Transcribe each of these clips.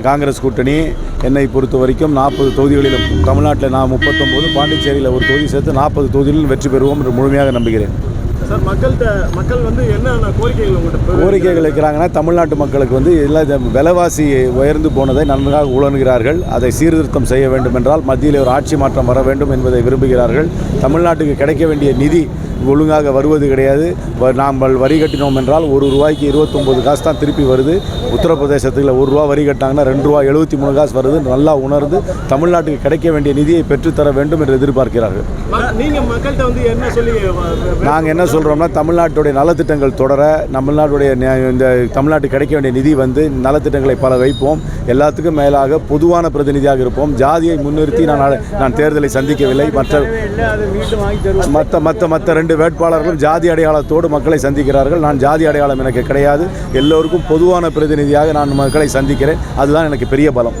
காங்கிரஸ் கூட்டணி என்னை பொறுத்த வரைக்கும் நாற்பது தொகுதிகளிலும் தமிழ்நாட்டில் நான் முப்பத்தொம்போது பாண்டிச்சேரியில் ஒரு தொகுதி சேர்த்து நாற்பது தொகுதிகளிலும் வெற்றி பெறுவோம் என்று முழுமையாக நம்புகிறேன். கோரிக்கைகள் வைக்கிறாங்கன்னா தமிழ்நாட்டு மக்களுக்கு வந்து எல்லா விலைவாசி உயர்ந்து போனதை நன்றாக உணர்கிறார்கள். அதை சீர்திருத்தம் செய்ய வேண்டும் என்றால் மத்தியில் ஒரு ஆட்சி மாற்றம் வர வேண்டும் என்பதை விரும்புகிறார்கள். தமிழ்நாட்டுக்கு கிடைக்க வேண்டிய நிதி ஒழுங்காக வருவது கிடையாது. நாம் வரி கட்டினோம் என்றால் ஒரு ரூபாய்க்கு இருபத்தொம்போது காசு தான் திருப்பி வருது. உத்தரப்பிரதேசத்தில் ஒரு ரூபா வரி கட்டினாங்கன்னா ரெண்டு ரூபா எழுபத்தி மூணு காசு வருது. நல்லா உணர்ந்து தமிழ்நாட்டுக்கு கிடைக்க வேண்டிய நிதியை பெற்றுத்தர வேண்டும் என்று எதிர்பார்க்கிறார்கள். நாங்கள் என்ன சொல்கிறோம்னா தமிழ்நாட்டுடைய நலத்திட்டங்கள் தொடர தமிழ்நாட்டுடைய இந்த தமிழ்நாட்டுக்கு கிடைக்க வேண்டிய நிதி வந்து நலத்திட்டங்களை பல வைப்போம். எல்லாத்துக்கும் மேலாக பொதுவான பிரதிநிதியாக இருப்போம். ஜாதியை முன்னிறுத்தி நான் நான் தேர்தலை சந்திக்கவில்லை. மற்ற மற்ற மற்ற மற்ற ரெண்டு வேட்பாளர்களும் ஜாதி அடையாளத்தோடு மக்களை சந்திக்கிறார்கள். நான் ஜாதி அடையாளம் எனக்கு கிடையாது. எல்லோருக்கும் பொதுவான பிரதிநிதியாக நான் மக்களை சந்திக்கிறேன். அதுதான் எனக்கு பெரிய பலம்.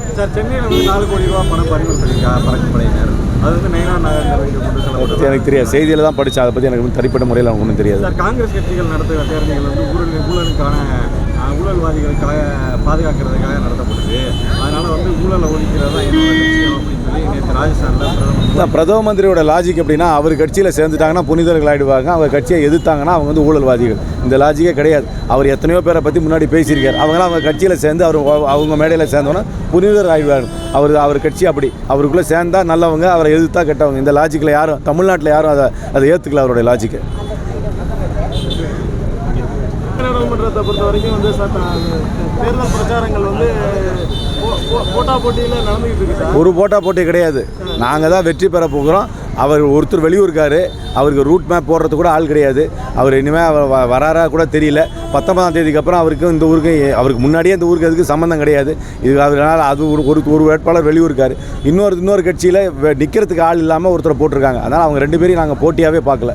செல்லப்பட்டது? எனக்கு தெரியாது. செய்தியில் தான் படித்தேன் அதை பற்றி எனக்கு தனிப்பட்ட முறையில் எனக்கு ஒன்றும் தெரியாது. காங்கிரஸ் கட்சிகள் நடத்துகிற தேர்தல்கள் வந்து ஊழல் ஊழலுக்கான ஊழல்வாதிகளுக்காக பாதுகாக்கிறதுக்காக நடத்தப்படுது அதான் பிரதம மந்திரியோட லாஜிக் எப்படின்னா அவர் கட்சியில் சேர்ந்துட்டாங்கன்னா புனிதர்கள் ஆகிடுவாங்க அவர் கட்சியை எதிர்த்தாங்கன்னா அவங்க வந்து ஊழல்வாதிகள். இந்த லாஜிக்கே கிடையாது. அவர் எத்தனையோ பேரை பற்றி முன்னாடி பேசியிருக்கார். அவங்களாம் அவங்க கட்சியில் சேர்ந்து அவர் அவங்க மேடையில் சேர்ந்தோன்னா புனிதர் ஆகிடுவாங்க அவர் அவர் கட்சி அப்படி. அவருக்குள்ளே சேர்ந்தால் நல்லவங்க அவரை எதிர்த்தா கெட்டவங்க. இந்த லாஜிக்கில் யாரும் தமிழ்நாட்டில் யாரும் அதை அதை ஏற்றுக்கல அவருடைய லாஜிக்கு நாடாளுமன்றத்தை பொறுத்த வரைக்கும் வந்து சார் தேர்தல் பிரச்சாரங்கள் வந்து போட்டா போட்டியில் நடந்துகிட்டு இருக்கு ஒரு போட்டா போட்டி கிடையாது. நாங்கள் தான் வெற்றி பெற போகிறோம். அவர் ஒருத்தர் வெளியூருக்காரு அவருக்கு ரூட் மேப் போடுறது கூட ஆள் கிடையாது. அவர் இனிமேல் அவர் வ- வராரா கூட தெரியல. பத்தொன்பதாம் தேதிக்கு அப்புறம் அவருக்கும் இந்த ஊருக்கு அவருக்கு முன்னாடியே இந்த ஊருக்கு அதுக்கு சம்மந்தம் கிடையாது. இது அதனால் அது ஒரு ஒரு ஒரு வேட்பாளர் வெளியூருக்காரு இன்னொரு இன்னொரு கட்சியில் நிற்கிறதுக்கு ஆள் இல்லாமல் ஒருத்தரை போட்டிருக்காங்க. அதனால் அவங்க ரெண்டு பேரையும் நாங்கள் போட்டியாகவே பார்க்கல.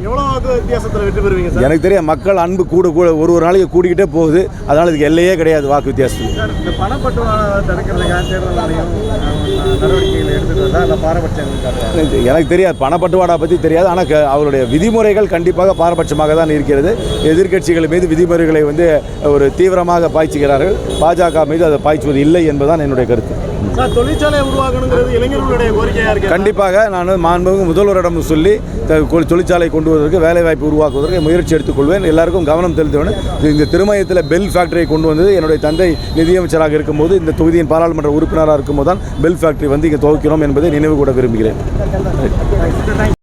எனக்கு தெரியும் மக்கள் அன்பு கூட கூட ஒரு ஒரு நாளைக்கு கூடிக்கிட்டே போகுது. அதனால் இதுக்கு எல்லையே கிடையாது வாக்கு வித்தியாசத்துக்கு எனக்கு தெரியாது. பணப்பட்டுவாடா பற்றி தெரியாது. ஆனால் அவருடைய விதிமுறைகள் கண்டிப்பாக பாரபட்சமாக தான் இருக்கிறது. எதிர்க்கட்சிகள் மீது விதிமுறைகளை வந்து ஒரு தீவிரமாக பாய்ச்சுகிறார்கள். பாஜக மீது அதை பாய்ச்சுவது இல்லை என்பதுதான் என்னுடைய கருத்து. சார் தொழிற்சாலை உருவாக்கணுங்கிறது இளைஞர்களுடைய கோரிக்கையாக இருக்கு? கண்டிப்பாக நான் மாண்புமிகு முதல்வரிடம் சொல்லி தொழிற்சாலை கொண்டு வருவதற்கு வேலைவாய்ப்பு உருவாக்குவதற்கு முயற்சி எடுத்துக்கொள்வேன். எல்லாருக்கும் கவனம் செலுத்துவேன் இந்த திருமயத்தில் பெல் ஃபேக்டரியை கொண்டு வந்தது. என்னுடைய தந்தை நிதியமைச்சராக இருக்கும்போது இந்த தொகுதியின் பாராளுமன்ற உறுப்பினராக இருக்கும்போது தான் பெல் ஃபேக்டரி வந்து இங்கே துவக்கிறோம் என்பதை நினைவு கூட விரும்புகிறேன்.